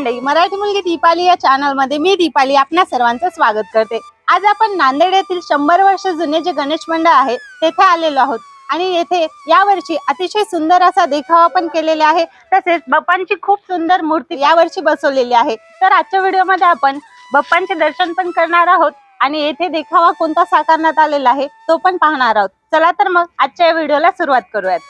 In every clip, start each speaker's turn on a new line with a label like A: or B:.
A: मंडळी मराठी मुलगी दीपाली या चॅनलमध्ये मी दीपाली आपल्या सर्वांचं स्वागत करते. आज आपण नांदेड येथील शंभर वर्ष जुने जे गणेश मंडळ आहे तेथे आलेलो आहोत. आणि येथे यावर्षी अतिशय सुंदर असा देखावा पण केलेला आहे. तसेच बप्पांची खूप सुंदर मूर्ती यावर्षी बसवलेली आहे. तर आजच्या व्हिडिओमध्ये आपण बप्पांचे दर्शन पण करणार आहोत आणि येथे देखावा कोणता साकारण्यात आलेला आहे तो पण पाहणार आहोत. चला तर मग आजच्या या व्हिडिओला सुरुवात करूयात.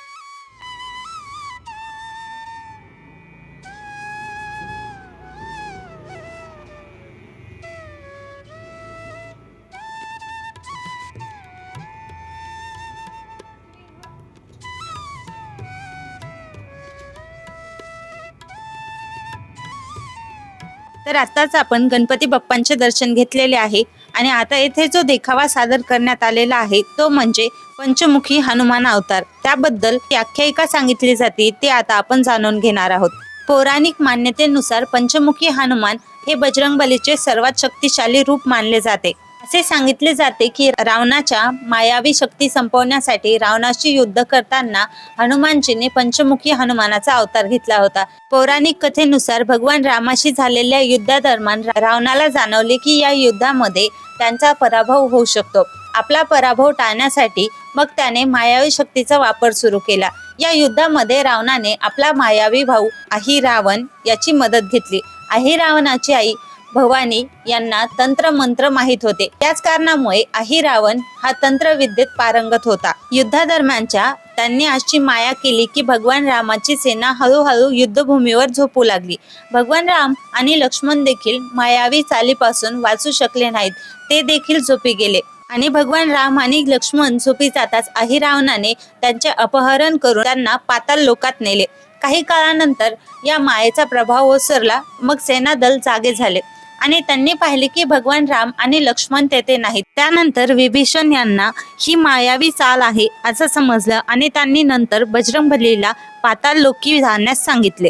A: तर आताच आपण गणपती बाप्पांचे दर्शन घेतलेले आहे आणि आता येथे जो देखावा सादर करण्यात आलेला आहे तो म्हणजे पंचमुखी हनुमान अवतार. त्याबद्दल आख्यायिका सांगितली जाते ते आता आपण जाणून घेणार आहोत. पौराणिक मान्यतेनुसार पंचमुखी हनुमान हे बजरंगबलीचे सर्वात शक्तिशाली रूप मानले जाते. असे सांगितले जाते की रावणाच्या मायावी शक्ती संपवण्यासाठी रावणाशी युद्ध करताना हनुमानजीने पंचमुखी हनुमानाचा अवतार घेतला होता. पौराणिक कथेनुसार भगवान रामाशी झालेल्या युद्धादरम्यान रावणाला जाणवले की या युद्धामध्ये त्यांचा पराभव होऊ शकतो. आपला पराभव टाळण्यासाठी मग त्याने मायावी शक्तीचा वापर सुरू केला. या युद्धामध्ये रावणाने आपला मायावी भाऊ आही रावण याची मदत घेतली. आही रावणाची आई भवानी यांना तंत्र मंत्र माहीत होते. त्याच कारणामुळे अहिरावण रावण हा तंत्रविद्येत पारंगत होता. युद्धादरम्यानच्या त्यांनी अशी माया केली की भगवान रामाची सेना हळूहळू युद्धभूमीवर झोपू लागली. भगवान राम आणि लक्ष्मण देखील मायावी चालीपासून वाचू शकले नाहीत. ते देखील झोपी गेले. आणि भगवान राम आणि लक्ष्मण झोपी जाताच अहिरावणाने त्यांचे अपहरण करून त्यांना पाताल लोकात नेले. काही काळानंतर या मायेचा प्रभाव ओसरला. मग सेनादल जागे झाले. आणि त्यांनी पाहिले की भगवान राम आणि लक्ष्मण तेथे नाहीत. त्यानंतर विभीषण यांना ही मायावी चाल आहे असं समजलं आणि त्यांनी नंतर बजरंगबलीला पाताल लोकी जाण्यास सांगितले.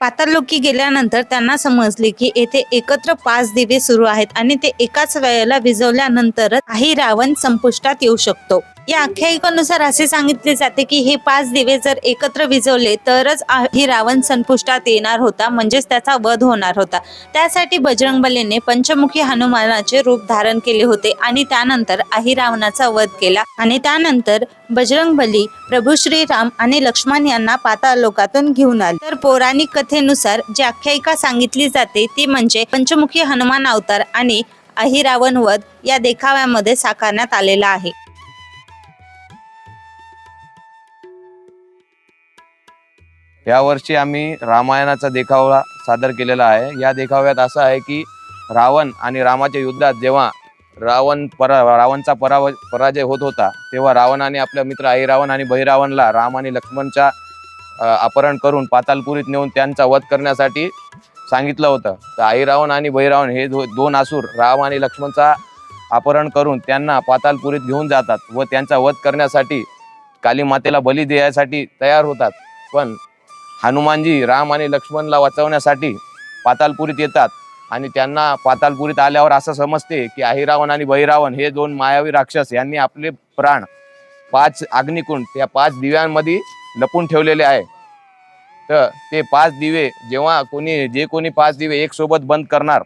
A: पाताळलोकी गेल्यानंतर त्यांना समजले की येथे एकत्र पाच दिवे सुरू आहेत आणि ते एकाच वेळेला विझवल्यानंतरच काही रावण संपुष्टात येऊ शकतो. या आख्यायिकानुसार असे सांगितले जाते की हे पाच दिवे जर एकत्र विझवले तरच ही रावण संपुष्टात येणार होता म्हणजेच त्याचा वध होणार होता. त्यासाठी बजरंगबलीने पंचमुखी हनुमानाचे रूप धारण केले होते आणि त्यानंतर आही रावणाचा वध केला आणि त्यानंतर बजरंगबली प्रभू श्रीराम आणि लक्ष्मण यांना पाताळ लोकातून घेऊन आले. तर पौराणिक कथेनुसार जी आख्यायिका सांगितली जाते ती म्हणजे पंचमुखी हनुमान अवतार आणि अहिरावण वध या देखाव्यामध्ये साकारण्यात आलेला आहे.
B: यावर्षी आम्ही रामायणाचा देखावा सादर केलेला आहे. या देखाव्यात असं आहे की रावण आणि रामाच्या युद्धात जेव्हा रावण परा रावणचा पराव पराजय होत होता तेव्हा रावणाने आपल्या मित्र आई रावण आणि बहिरावणला राम आणि लक्ष्मणच्या अपहरण करून पातालपुरीत नेऊन त्यांचा वध करण्यासाठी सांगितलं होतं. तर आई रावण आणि बहिरावण हे दो दोन आसूर राम आणि लक्ष्मणचा अपहरण करून त्यांना पातालपुरीत घेऊन जातात व त्यांचा वध करण्यासाठी काली मातेला बली द्यायसाठी तयार होतात. पण हनुमानजी राम आणि लक्ष्मणला वाचवण्यासाठी पातालपुरीत येतात. आणि त्यांना पातालपुरीत आल्यावर असं समजते की अहिरावण आणि बहिरावण हे दोन मायावी राक्षस यांनी आपले प्राण पाच अग्निकुंड त्या पाच दिव्यांमध्ये लपून ठेवलेले आहे. तर ते पाच दिवे जेव्हा कोणी जे कोणी पाच दिवे एक सोबत बंद करणार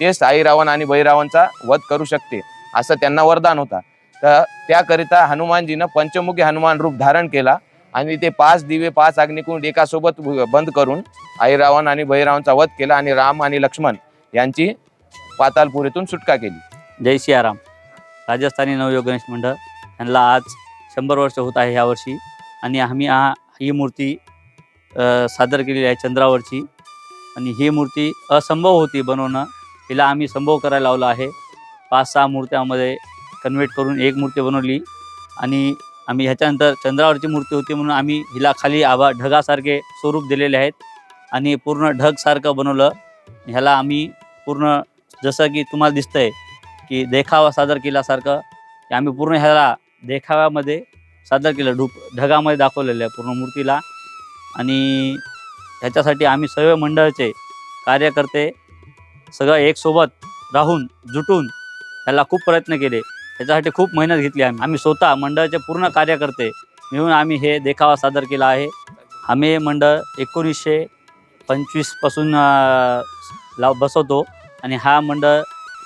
B: तेच आईरावण आणि बहिरावणचा वध करू शकते असं त्यांना वरदान होता. तर त्याकरिता हनुमानजीनं पंचमुखी हनुमान रूप धारण केला. आणि ते पाच दिवे पाच अग्निकुंड एकासोबत बंद करून आईरावण आणि बहिरावणचा वध केला आणि राम आणि लक्ष्मण यांची पातालपुरीतून सुटका केली.
C: जय सियाराम. राजस्थानी नवयोग गणेश मंडळ यांना आज शंभर वर्ष होत आहे ह्यावर्षी आणि आम्ही हा ही मूर्ती सादर केलेली आहे चंद्रावरची. आणि ही मूर्ती असंभव होती बनवणं हिला आम्ही संभव करायला लावलं आहे. पाच सहा मूर्त्यामध्ये कन्व्हर्ट करून एक मूर्ती बनवली. आणि आम्ही ह्याच्यानंतर चंद्रावरची मूर्ती होती म्हणून आम्ही हिला खाली आभा ढगासारखे स्वरूप दिलेले आहेत. आणि पूर्ण ढगसारखं बनवलं. ह्याला आम्ही पूर्ण जसं की तुम्हाला दिसतंय की देखावा सादर केल्यासारखं की आम्ही पूर्ण ह्याला देखाव्यामध्ये सादर केलं ढूप ढगामध्ये दाखवलेलं आहे पूर्ण मूर्तीला. आणि ह्याच्यासाठी आम्ही सर्व मंडळाचे कार्यकर्ते सगळं एकसोबत राहून जुटून ह्याला खूप प्रयत्न केले. ह्याच्यासाठी खूप मेहनत घेतली आम्ही. आम्ही स्वतः मंडळाचे पूर्ण कार्यकर्ते मिळून आम्ही हे देखावा सादर केला आहे. आम्ही हे मंडळ एकोणीसशे पंचवीसपासून लाव बसवतो आणि हा मंडळ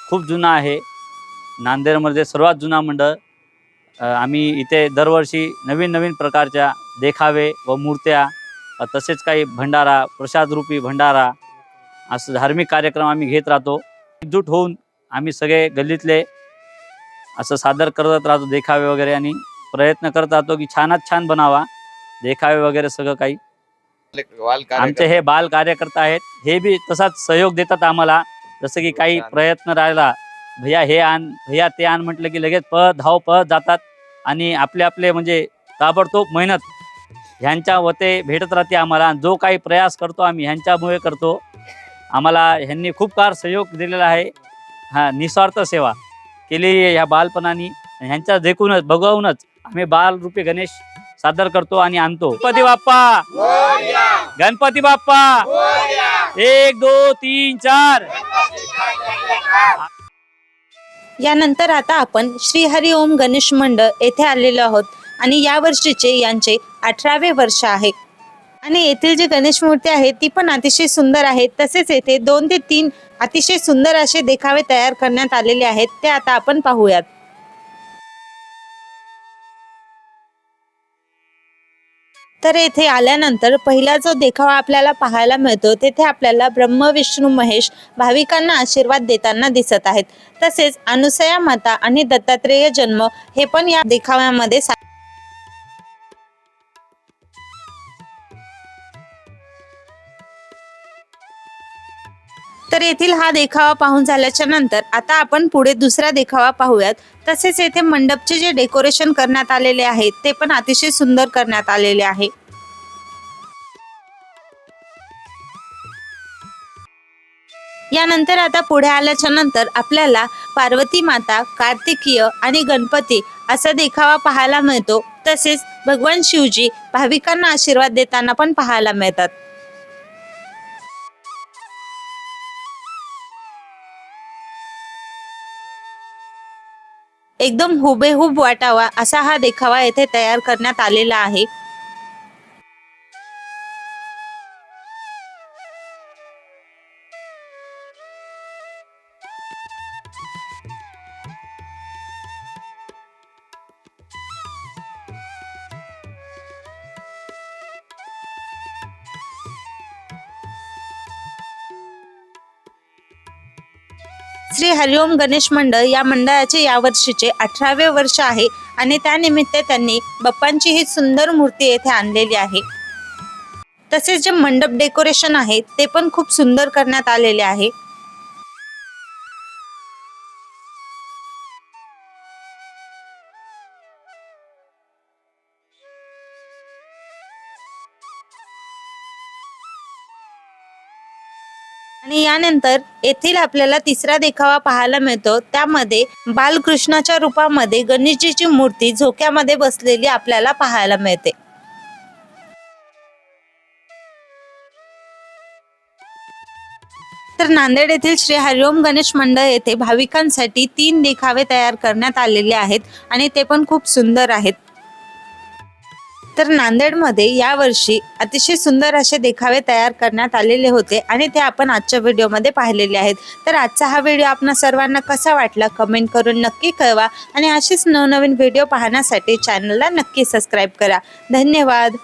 C: खूप जुना आहे. नांदेडमध्ये सर्वात जुना मंडळ. आम्ही इथे दरवर्षी नवीन नवीन प्रकारच्या देखावे व मूर्त्या तसेच काही भंडारा प्रसादरूपी भंडारा असं धार्मिक कार्यक्रम आम्ही घेत राहतो. एकजूट होऊन आम्ही सगळे गल्लीतले असं सादर करत राहतो देखावे वगैरे आणि प्रयत्न करत राहतो की छानात छान बनावा. देखावे वगैरे सगळं काही. आमचे हे बाल कार्यकर्ता आहेत. हे बी तसाच सहयोग देतात आम्हाला. जसं की काही प्रयत्न राहिला भैया हे आण भैया ते आण म्हटलं की लगेच पळत धाव पळत जातात. आणि आपले आपले म्हणजे ताबडतोब मेहनत ह्यांच्या वते भेटत राहते आम्हाला. जो काही प्रयास करतो आम्ही ह्यांच्यामुळे करतो. आम्हाला ह्यांनी खूप कार सहयोग दिलेला आहे. हा निस्वार्थ सेवा. केलेली आहे ह्या बालपणाने. ह्यांच्या देखूनच बघवूनच आम्ही बालरूपी गणेश सादर करतो आणि आणतो. गणपती बाप्पा! गणपती बाप्पा! एक दो तीन चार!
A: यानंतर आता आपण श्री हरी ओम गणेश मंडळ येथे आलेलो आहोत. आणि या वर्षीचे यांचे अठरावे वर्ष आहे. आणि येथील जी गणेश मूर्ती आहे ती पण अतिशय सुंदर आहे. तसेच येथे दोन ते तीन अतिशय सुंदर असे देखावे तयार करण्यात आलेले आहेत. ते आता आपण पाहूयात. तर येथे आल्यानंतर पहिला जो देखावा आपल्याला पाहायला मिळतो तेथे आपल्याला ब्रह्म विष्णू महेश भाविकांना आशीर्वाद देताना दिसत आहेत. तसेच अनुसया माता आणि दत्तात्रेय जन्म हे पण या देखाव्यामध्ये तर येथील हा देखावा पाहून झाल्याच्यानंतर आता आपण पुढे दुसरा देखावा पाहूयात. तसेच येथे मंडपचे जे डेकोरेशन करण्यात आलेले आहे ते पण अतिशय सुंदर करण्यात आलेले आहे. यानंतर आता पुढे आल्याच्यानंतर आपल्याला पार्वती माता कार्तिकीय आणि गणपती असा देखावा पाहायला मिळतो. तसेच भगवान शिवजी भाविकांना आशीर्वाद देताना पण पाहायला मिळतात. एकदम हुबेहूब वाटावा असा हा देखावा येथे तयार करण्यात आलेला आहे. श्री हरिओम गणेश मंडळ या मंडळाचे यावर्षीचे अठरावे वर्ष आहे आणि त्यानिमित्त त्यांनी बाप्पांची ही सुंदर मूर्ती येथे आणलेली आहे. तसेच जे मंडप डेकोरेशन आहे ते पण खूप सुंदर करण्यात आलेले आहे. आणि यानंतर येथील आपल्याला तिसरा देखावा पाहायला मिळतो. त्यामध्ये बालकृष्णाच्या रूपामध्ये गणेशजीची मूर्ती झोक्यामध्ये बसलेली आपल्याला पाहायला मिळते. तर नांदेड येथील श्री हरिओम गणेश मंडळ येथे भाविकांसाठी तीन देखावे तयार करण्यात आलेले आहेत आणि ते पण खूप सुंदर आहेत. तर नांदेडमध्ये यावर्षी अतिशय सुंदर असे देखावे तयार करण्यात आलेले होते आणि ते आपण आजच्या व्हिडिओमध्ये पाहिलेले आहेत. तर आजचा हा व्हिडिओ आपणा सर्वांना कसा वाटला कमेंट करून नक्की कळवा आणि असेच नवनवीन व्हिडिओ पाहण्यासाठी चॅनलला नक्की सबस्क्राईब करा. धन्यवाद.